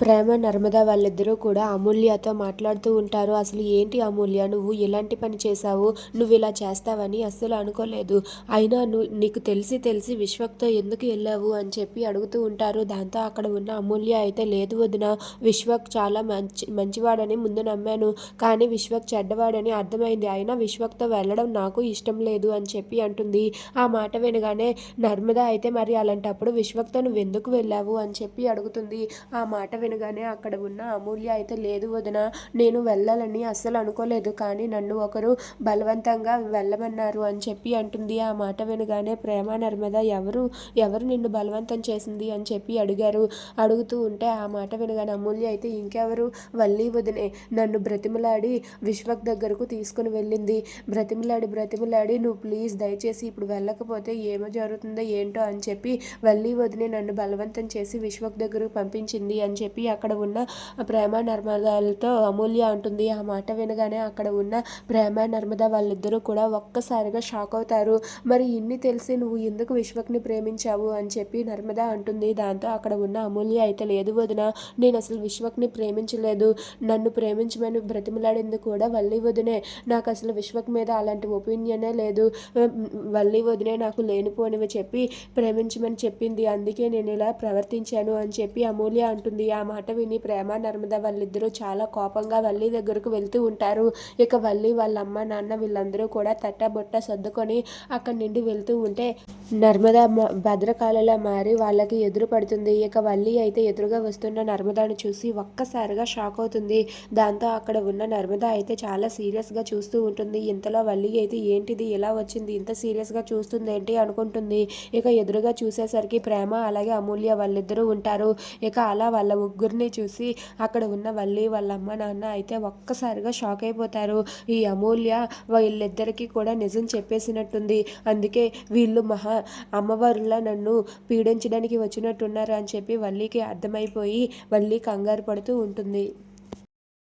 ప్రేమ నర్మద వాళ్ళిద్దరూ కూడా అమూల్యతో మాట్లాడుతూ ఉంటారు. అసలు ఏంటి అమూల్య? నువ్వు ఎలాంటి పని చేశావు? నువ్వు ఇలా చేస్తావని అస్సలు అనుకోలేదు. అయినా నువ్వు నీకు తెలిసి తెలిసి విశ్వక్తో ఎందుకు వెళ్ళావు అని చెప్పి అడుగుతూ ఉంటారు. దాంతో అక్కడ ఉన్న అమూల్య అయితే లేదు వదిన విశ్వక్ చాలా మంచి మంచివాడని ముందు నమ్మాను. కానీ విశ్వక్ చెడ్డవాడని అర్థమైంది. అయినా విశ్వక్తో వెళ్ళడం నాకు ఇష్టం లేదు అని చెప్పి అంటుంది. ఆ మాట వినగానే నర్మద అయితే మరి అలాంటప్పుడు విశ్వక్తో నువ్వు ఎందుకు వెళ్ళావు అని చెప్పి అడుగుతుంది. ఆ మాట వినగానే అక్కడ ఉన్న అమూల్య అయితే లేదు వదిన నేను వెళ్ళాలని అస్సలు అనుకోలేదు. కానీ నన్ను ఒకరు బలవంతంగా వెళ్ళమన్నారు అని చెప్పి అంటుంది. ఆ మాట వినగానే ప్రేమ నర్మద ఎవరు ఎవరు నిన్ను బలవంతం చేసింది అని చెప్పి అడిగారు. అడుగుతూ ఉంటే ఆ మాట వినగానే అమూల్య అయితే ఇంకెవరు? వల్లి వదినే నన్ను బ్రతిమలాడి విశ్వక్ దగ్గరకు తీసుకుని వెళ్ళింది. బ్రతిమలాడి బ్రతిమలాడి నువ్వు ప్లీజ్ దయచేసి ఇప్పుడు వెళ్ళకపోతే ఏమో జరుగుతుందో ఏంటో అని చెప్పి వల్లి వదినే నన్ను బలవంతం చేసి విశ్వక్ దగ్గరకు పంపించింది అని చెప్పి అక్కడ ఉన్న ప్రేమ నర్మదాలతో అమూల్య అంటుంది. ఆ మాట వినగానే అక్కడ ఉన్న ప్రేమ నర్మద వాళ్ళిద్దరూ కూడా ఒక్కసారిగా షాక్ అవుతారు. మరి ఇన్ని తెలిసి నువ్వు ఎందుకు విశ్వక్ని ప్రేమించావు అని చెప్పి నర్మద అంటుంది. దాంతో అక్కడ ఉన్న అమూల్య అయితే లేదు వదిన నేను అసలు విశ్వక్ని ప్రేమించలేదు. నన్ను ప్రేమించమని బ్రతిమలాడింది కూడా వల్లి వదినే. నాకు అసలు విశ్వక్ మీద అలాంటి ఒపీనియనే లేదు. వల్లి వదినే నాకు లేనిపోనివి చెప్పి ప్రేమించమని చెప్పింది. అందుకే నేను ఇలా ప్రవర్తించాను అని చెప్పి అమూల్య అంటుంది. ఆ మాట విని ప్రేమ నర్మద వాళ్ళిద్దరూ చాలా కోపంగా వల్లి దగ్గరకు వెళ్తూ ఉంటారు. ఇక వల్లి వాళ్ళ అమ్మ నాన్న వీళ్ళందరూ కూడా తట్టబొట్ట సర్దుకొని అక్కడి నుండి వెళ్తూ ఉంటే నర్మద భద్రకాళలా మారి వాళ్ళకి ఎదురు పడుతుంది. ఇక వల్లి అయితే ఎదురుగా వస్తున్న నర్మదాను చూసి ఒక్కసారిగా షాక్ అవుతుంది. దాంతో అక్కడ ఉన్న నర్మద అయితే చాలా సీరియస్గా చూస్తూ ఉంటుంది. ఇంతలో వల్లి అయితే ఏంటిది? ఎలా వచ్చింది? ఇంత సీరియస్గా చూస్తుంది ఏంటి అనుకుంటుంది. ఇక ఎదురుగా చూసేసరికి ప్రేమ అలాగే అమూల్య వాళ్ళిద్దరూ ఉంటారు. ఇక అలా వాళ్ళ ముగ్గురిని చూసి అక్కడ ఉన్న వల్లి వాళ్ళ అమ్మ నాన్న అయితే ఒక్కసారిగా షాక్ అయిపోతారు. ఈ అమూల్య వీళ్ళిద్దరికీ కూడా నిజం చెప్పేసినట్టుంది. అందుకే వీళ్ళు మహా అమ్మవారులా నన్ను పీడించడానికి వచ్చినట్టున్నారు అని చెప్పి వల్లికి అర్థమైపోయి వల్లి కంగారు పడుతూ ఉంటుంది.